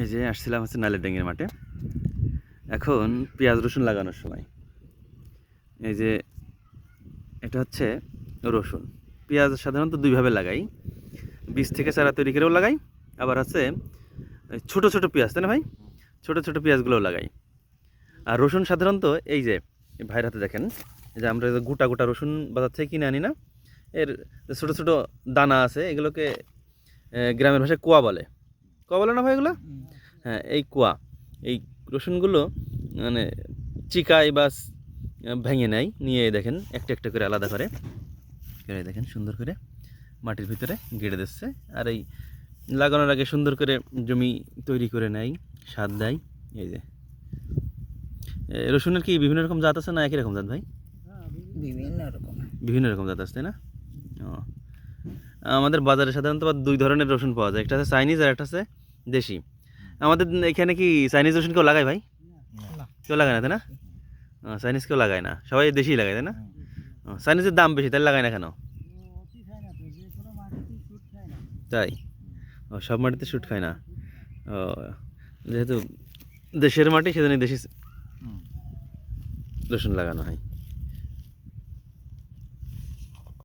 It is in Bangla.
এই যে আসছিলাম হচ্ছে নালের ডেঙ্গির মাঠে। এখন পেঁয়াজ, রসুন লাগানোর সময়। এই যে এটা হচ্ছে রসুন। পেঁয়াজ সাধারণত দুইভাবে লাগাই। বীজ থেকে চারা তৈরি করেও লাগাই, আবার আছে ছোট ছোট পেঁয়াজ, তাই না ভাই? ছোট ছোট পেঁয়াজগুলোও লাগাই। আর রসুন সাধারণত এই যে ভাইয়ের হাতে দেখেন যে আমরা গোটা গোটা রসুন বাজার থেকে কিনে আনি না, এর ছোট ছোট দানা আছে, এগুলোকে গ্রামের ভাষায় কোয়া বলে। কোয়া বলে না ভাই এগুলো? হ্যাঁ এই কুয়া এই রসুনগুলো মানে চিকায় বা ভেঙে নেয় নিয়ে দেখেন একটা একটা করে আলাদা করে। করে দেখেন সুন্দর করে মাটির ভিতরে গেড়ে দিচ্ছে। আর এই লাগানোর আগে সুন্দর করে জমি তৈরি করে নেয় সার দেয়। এই যে। রসুনের কি বিভিন্ন রকম জাত আছে না একই রকম জাত ভাই? বিভিন্ন রকম। বিভিন্ন রকম জাত আছে না? ও। আমাদের বাজারে সাধারণত দুই ধরনের রসুন পাওয়া যায় একটা আছে চাইনিজ আর একটা আছে দেশি। আমাদের এখানে কি চাইনিজ রসুন কেউ লাগায় ভাই? কেউ লাগায় না তাই না? চাইনিজ কেউ লাগায় না। সবাই দেশি লাগায় তাই না? চাইনিজের দাম বেশি তাই লাগায় না কেন? তাই? ও সব মাটিতে শুট খায় না। ও যেহেতু দেশের মাটি সেজন্য দেশি রসুন লাগানো হয়।